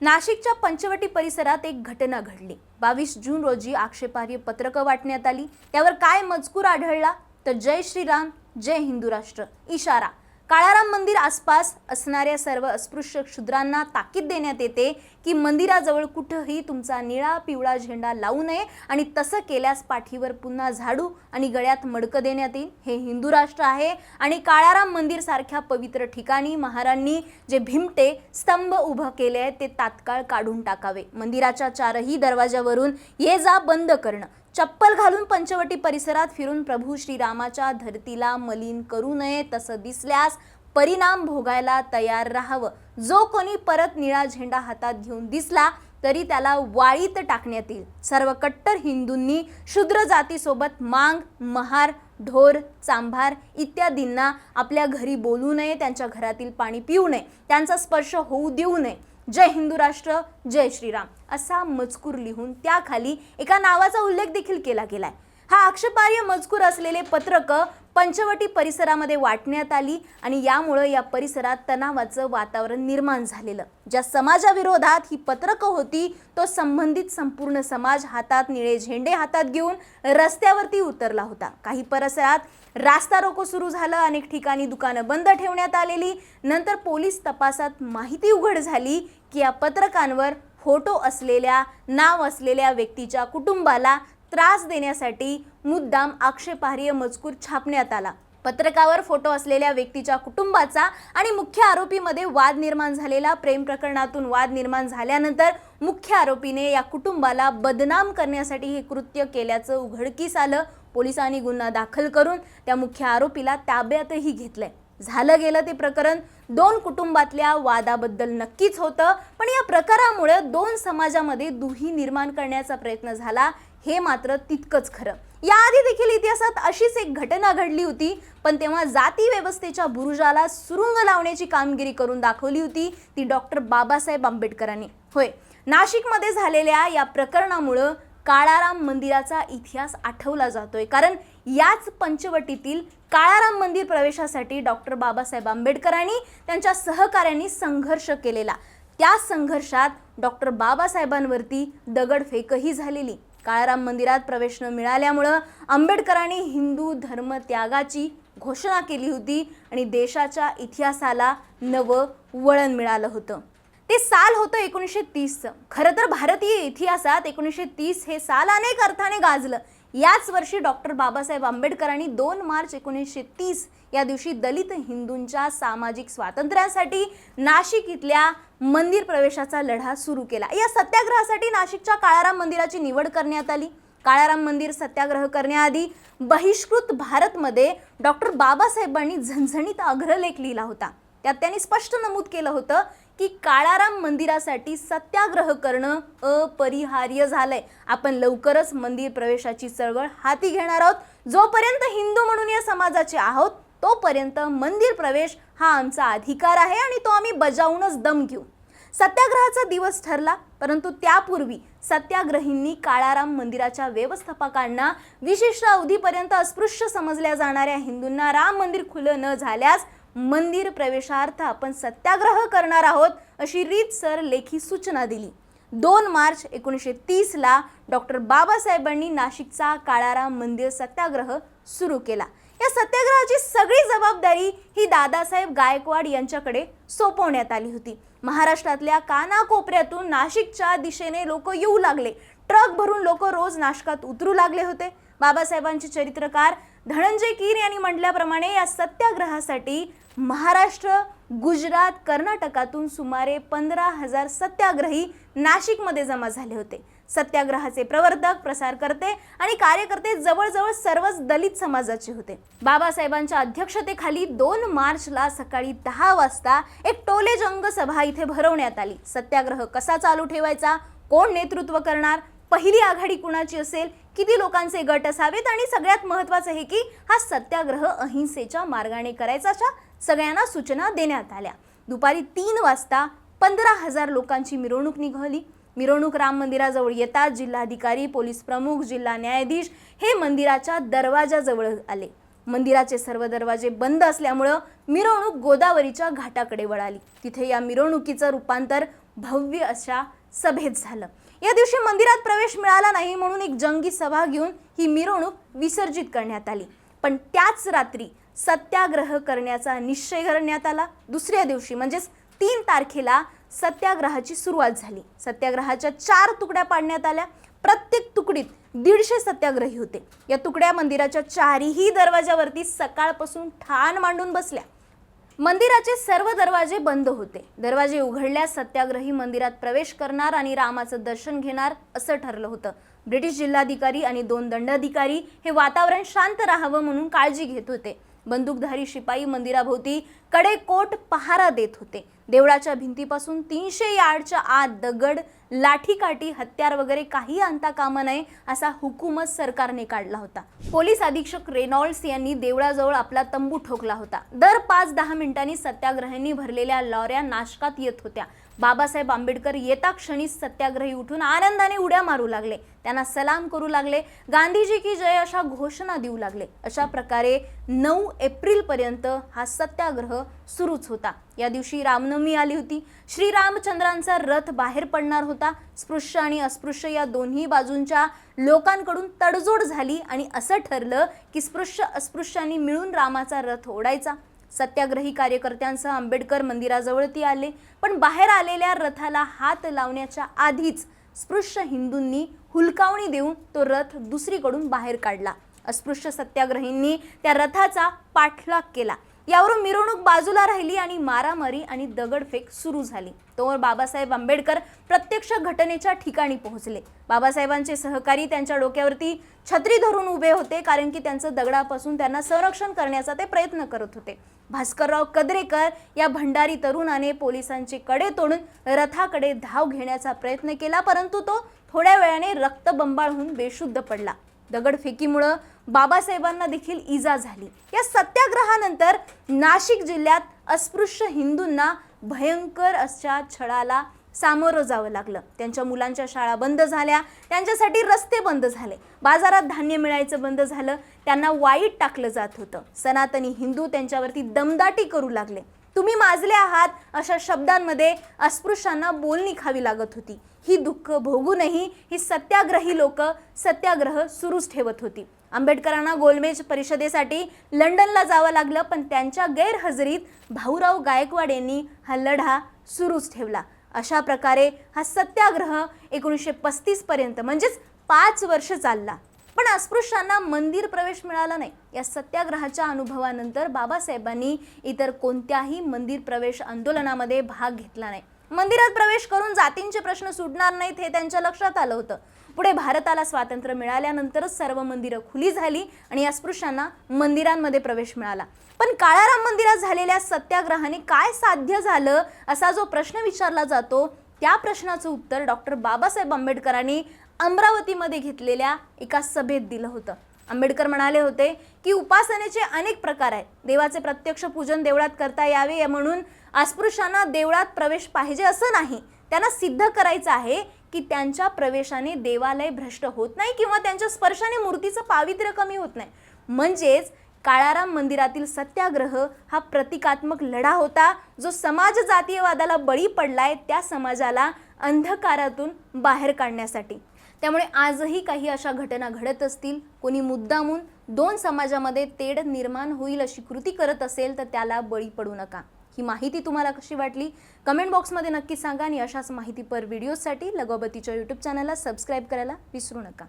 नाशिकच्या पंचवटी परिसरात एक घटना घडली. बावीस जून रोजी आक्षेपार्ह पत्रकं वाटण्यात आली. त्यावर काय मजकूर आढळला? तर जय श्रीराम जय हिंदू राष्ट्र. इशारा काळाराम मंदिर आसपास असणाऱ्या सर्व अस्पृश्य क्षुद्रांना ताकीद देण्यात येते की मंदिराजवळ कुठंही तुमचा निळा पिवळा झेंडा लावू नये आणि तसं केल्यास पाठीवर पुन्हा झाडू आणि गळ्यात मडकं देण्यात येईल. हे हिंदू राष्ट्र आहे आणि काळाराम मंदिर सारख्या पवित्र ठिकाणी महारांनी जे भिमटे स्तंभ उभं केले आहेत ते तात्काळ काढून टाकावे. मंदिराच्या चारही दरवाजावरून ये जा बंद करणं. चप्पल घालून पंचवटी परिसरात फिरून प्रभू श्रीरामाच्या धरतीला मलिन करू नये तसं दिसल्यास परिणाम भोगायला तयार राहावं. जो कोणी परत निळा झेंडा हातात घेऊन दिसला तरी त्याला वाळीत टाकण्यात येईल. सर्व कट्टर हिंदूंनी शूद्र जातीसोबत मांग महार ढोर चांभार इत्यादींना आपल्या घरी बोलू नये त्यांच्या घरातील पाणी पिऊ नये त्यांचा स्पर्श होऊ देऊ नये. जय हिंदू राष्ट्र जय श्रीराम असा मजकूर लिहून त्याखाली एका नावाचा उल्लेख देखील केला गेलाय. हा आक्षेपार्ह मजकूर असलेले पत्रक पंचवटी परिसरामध्ये वाटण्यात आली आणि यामुळं या परिसरात तणावाचं वातावरण निर्माण झालेलं. ज्या समाजाविरोधात ही पत्रकं होती तो संबंधित संपूर्ण समाज हातात निळे झेंडे हातात घेऊन रस्त्यावरती उतरला होता. काही परिसरात रास्ता रोको सुरू झालं अनेक ठिकाणी दुकानं बंद ठेवण्यात आलेली. नंतर पोलीस तपासात माहिती उघड झाली की या पत्रकांवर फोटो असलेल्या नाव असलेल्या व्यक्तीच्या कुटुंबाला त्रास देण्यासाठी मुद्दाम आक्षेपार्ह मजकूर छापण्यात आला. पत्रकावर फोटो असलेल्या व्यक्तीच्या कुटुंबाचा आणि मुख्य आरोपीमध्ये वाद निर्माण झालेला प्रेम प्रकरणातून वाद निर्माण झाल्यानंतर मुख्य आरोपीने या कुटुंबाला बदनाम करण्यासाठी हे कृत्य केल्याचं उघडकीस आलं. पोलिसांनी गुन्हा दाखल करून त्या मुख्य आरोपीला ताब्यातही घेतलंय. झालं गेलं ते प्रकरण. दोन कुटुंबातल्या वादाबद्दल नक्कीच होतं पण या प्रकारामुळे दोन समाजामध्ये दुही निर्माण करण्याचा प्रयत्न झाला हे मात्र तितकंच खरं. याआधी देखील इतिहासात अशीच एक घटना घडली होती पण तेव्हा जाती व्यवस्थेच्या बुरुजाला सुरुंग लावण्याची कामगिरी करून दाखवली होती ती डॉक्टर बाबासाहेब आंबेडकरांनी. होय नाशिकमध्ये झालेल्या या प्रकरणामुळं काळाराम मंदिराचा इतिहास आठवला जातोय. कारण याच पंचवटीतील काळाराम मंदिर प्रवेशासाठी डॉक्टर बाबासाहेब आंबेडकरांनी त्यांच्या सहकाऱ्यांनी संघर्ष केलेला. त्या संघर्षात डॉक्टर बाबासाहेबांवरती दगडफेकही झालेली. काळाराम मंदिरात प्रवेश न मिळाल्यामुळं आंबेडकरांनी हिंदू धर्म त्यागाची घोषणा केली होती आणि देशाच्या इतिहासाला नवं वळण मिळालं होतं. ते साल होतं एकोणीसशे तीसचं. खरं तर भारतीय इतिहासात एकोणीसशे तीस हे साल अनेक अर्थाने गाजलं. याच वर्षी डॉक्टर बाबासाहेब आंबेडकरांनी दोन मार्च एकोणीसशे तीस या दिवशी दलित हिंदूंच्या सामाजिक स्वातंत्र्यासाठी नाशिक इथल्या मंदिर प्रवेशाचा लढा सुरू केला. या सत्याग्रहासाठी नाशिकच्या काळाराम मंदिराची निवड करण्यात आली. काळाराम मंदिर सत्याग्रह करण्याआधी बहिष्कृत भारतमध्ये डॉक्टर बाबासाहेबांनी झणझणीत अग्रलेख लिहिला होता. त्यात त्यांनी स्पष्ट नमूद केलं होतं की काळाराम मंदिरासाठी सत्याग्रह करणं अपरिहार्य झालंय. आपण लवकरच मंदिर प्रवेशाची चळवळ हाती घेणार आहोत. जोपर्यंत हिंदू म्हणून या समाजाचे आहोत तोपर्यंत मंदिर प्रवेश हा आमचा अधिकार आहे आणि तो आम्ही बजावूनच दम घेऊ. सत्याग्रहाचा दिवस ठरला परंतु त्यापूर्वी सत्याग्रहींनी काळाराम मंदिराच्या व्यवस्थापकांना विशिष्ट अवधीपर्यंत अस्पृश्य समजल्या जाणाऱ्या हिंदूंना राम मंदिर खुलं न झाल्यास मंदिर प्रवेशार्थ आपण सत्याग्रह करणार आहोत अशी रीतसर लेखी सूचना दिली. दोन मार्च एकोणीसशे तीसला डॉक्टर बाबासाहेबांनी नाशिकचा काळाराम मंदिर सत्याग्रह सुरू केला. या सत्याग्रहाची सगळी जबाबदारी ही दादासाहेब गायकवाड यांच्याकडे सोपवण्यात आली होती. महाराष्ट्रातल्या कानाकोपऱ्यातून नाशिकच्या दिशेने लोक येऊ लागले. ट्रक भरून लोक रोज नाशकात उतरू लागले होते. बाबासाहेबांचे चरित्रकार धनंजय कीर यांनी म्हटल्याप्रमाणे या सत्याग्रहासाठी महाराष्ट्र गुजरात कर्नाटकातून सुमारे पंधरा हजार सत्याग्रही नाशिकमध्ये जमा झाले होते. सत्याग्रहाचे प्रवर्तक प्रसारकर्ते आणि कार्यकर्ते जवळजवळ सर्वच दलित समाजाचे होते. बाबासाहेबांच्या अध्यक्षतेखाली दोन मार्चला सकाळी दहा वाजता एक टोले जंग सभा इथे भरवण्यात आली. सत्याग्रह कसा चालू ठेवायचा? कोण नेतृत्व करणार? पहिली आघाडी कुणाची असेल? किती लोकांचे गट असावेत? आणि सगळ्यात महत्त्वाचं हे की हा सत्याग्रह अहिंसेच्या मार्गाने करायचा अशा सगळ्यांना सूचना देण्यात आल्या. दुपारी तीन वाजता पंधरा हजार लोकांची मिरवणूक निघाली. मिरवणूक राम मंदिराजवळ येतात जिल्हाधिकारी पोलीस प्रमुख जिल्हा न्यायाधीश हे मंदिराच्या दरवाजाजवळ आले. मंदिराचे सर्व दरवाजे बंद असल्यामुळं मिरवणूक गोदावरीच्या घाटाकडे वळाली. तिथे या मिरवणुकीचं रूपांतर भव्य अशा सभेत झालं. या दिवशी मंदिरात प्रवेश मिळाला नाही म्हणून एक जंगी सभा घेऊन ही मिरवणूक विसर्जित करण्यात आली. पण त्याच रात्री सत्याग्रह करण्याचा निश्चय करण्यात आला. दुसऱ्या दिवशी म्हणजेच तीन तारखेला सत्याग्रहाची सुरुवात झाली. सत्याग्रहाच्या चार तुकड्या पाडण्यात आल्या. प्रत्येक तुकडीत दीडशे सत्याग्रही होते. या तुकड्या मंदिराच्या चारही दरवाजावरती सकाळपासून ठाण मांडून बसल्या. मंदिराचे सर्व दरवाजे बंद होते. दरवाजे उघडल्यास सत्याग्रही मंदिरात प्रवेश करणार आणि रामाचं दर्शन घेणार असं ठरलं होतं. ब्रिटिश जिल्हाधिकारी आणि दोन दंडाधिकारी हे वातावरण शांत राहावं म्हणून काळजी घेत होते. बंदूकधारी शिपाई मंदिराभोवती कडेकोट पहारा देत होते. देवळाच्या भिंतीपासून तीनशे यार्डच्या आत दगड लाठीकाठी हत्यार वगैरे काही आणता कामा नये असा हुकूमत सरकारने काढला होता. पोलीस अधीक्षक रेनॉल्ड्स यांनी देवळाजवळ आपला तंबू ठोकला होता. दर पाच दहा मिनिटांनी सत्याग्रह्यांनी भरलेल्या लॉऱ्या नाशकात येत होत्या. बाबासाहेब आंबेडकर येता क्षणी सत्याग्रही उठून आनंदाने उड्या मारू लागले. त्यांना सलाम करू लागले. गांधीजी की जय अशा घोषणा देऊ लागले. अशा प्रकारे नऊ एप्रिल पर्यंत हा सत्याग्रह सुरूच होता. या दिवशी रामनवमी आली होती. श्रीरामचंद्रांचा रथ बाहेर पडणार होता. स्पृश्य आणि अस्पृश्य या दोन्ही बाजूंच्या लोकांकडून तडजोड झाली आणि असं ठरलं की स्पृश्य अस्पृश्यांनी मिळून रामाचा रथ ओढायचा. सत्याग्रही कार्यकर्त्यांसह आंबेडकर मंदिराजवळ ती आले. पण बाहेर आलेल्या रथाला हात लावण्याच्या आधीच स्पृश्य हिंदूंनी हुलकावणी देऊन तो रथ दुसरीकडून बाहेर काढला. अस्पृश्य सत्याग्रहींनी त्या रथाचा पाठलाग केला. यावरून मिरवणूक बाजूला राहिली आणि मारामारी आणि दगडफेक सुरू झाली. तोवर बाबासाहेब आंबेडकर प्रत्यक्ष घटनेच्या ठिकाणी पोहोचले. बाबासाहेबांचे सहकारी त्यांच्या डोक्यावरती छत्री धरून उभे होते कारण की त्यांचं दगडापासून त्यांना संरक्षण करण्याचा ते प्रयत्न करत होते. भास्करराव कदरेकर या भंडारी तरुणाने पोलिसांचे कडे तोडून रथाकडे धाव घेण्याचा प्रयत्न केला परंतु तो थोड्या वेळाने रक्तबंबाळ होऊन बेशुद्ध पडला. दगडफेकीमुळं बाबासाहेबांना देखील इजा झाली. या सत्याग्रहानंतर नाशिक जिल्ह्यात अस्पृश्य हिंदूंना भयंकर अशा छळाला सामोरं जावं लागलं. त्यांच्या मुलांच्या शाळा बंद झाल्या. त्यांच्यासाठी रस्ते बंद झाले. बाजारात धान्य मिळायचं बंद झालं. त्यांना वाईट टाकलं जात होतं. सनातनी हिंदू त्यांच्यावरती दमदाटी करू लागले. तुम्ही माजले आहात अशा शब्दांमध्ये अस्पृश्यांना बोलणी खावी लागत होती. ही दुःख भोगूनही ही सत्याग्रही लोक सत्याग्रह सुरूच ठेवत होती. आंबेडकरांना गोलमेज परिषदेसाठी लंडनला जावं लागलं पण त्यांच्या गैरहजेरीत भाऊराव गायकवाड यांनी हा लढा सुरूच ठेवला. अशा प्रकारे हा सत्याग्रह एकोणीसशे पस्तीसपर्यंत म्हणजेच पाच वर्ष चालला. पण अस्पृश्यांना मंदिर प्रवेश मिळाला नाही. या सत्याग्रहाच्या अनुभवानंतर बाबासाहेबांनी इतर कोणत्याही मंदिर प्रवेश आंदोलनामध्ये भाग घेतला नाही. मंदिरात प्रवेश करून जातींचे प्रश्न सुटणार नाहीत हे त्यांच्या लक्षात आलं होतं. पुढे भारताला स्वातंत्र्य मिळाल्यानंतरच सर्व मंदिरं खुली झाली आणि अस्पृश्यांना मंदिरांमध्ये प्रवेश मिळाला. पण काळाराम मंदिरात झालेल्या सत्याग्रहाने काय साध्य झालं असा जो प्रश्न विचारला जातो त्या प्रश्नाचं उत्तर डॉक्टर बाबासाहेब आंबेडकरांनी अमरावतीमध्ये घेतलेल्या एका सभेत दिलं होतं. आंबेडकर म्हणाले होते की उपासनेचे अनेक प्रकार आहेत. देवाचे प्रत्यक्ष पूजन देवळात करता यावे म्हणून अस्पृश्यांना देवळात प्रवेश पाहिजे असं नाही. त्यांना सिद्ध करायचं आहे की त्यांच्या प्रवेशाने देवालय भ्रष्ट होत नाही किंवा त्यांच्या स्पर्शाने मूर्तीचं पावित्र्य कमी होत नाही. म्हणजेच काळाराम मंदिरातील सत्याग्रह हा प्रतिकात्मक लढा होता जो समाज जातीयवादाला बळी पडलाय त्या समाजाला अंधकारातून बाहेर काढण्यासाठी. त्यामुळे आजही काही अशा घटना घडत असतील. कोणी मुद्दामून दोन समाजामध्ये तेढ निर्माण होईल अशी कृती करत असेल तर त्याला बळी पडू नका. ही माहिती तुम्हाला कशी वाटली? कमेंट बॉक्समध्ये नक्की सांगा आणि अशाच माहितीपर व्हिडिओसाठी लगोबतीच्या यूट्यूब चॅनलला सबस्क्राईब करायला विसरू नका.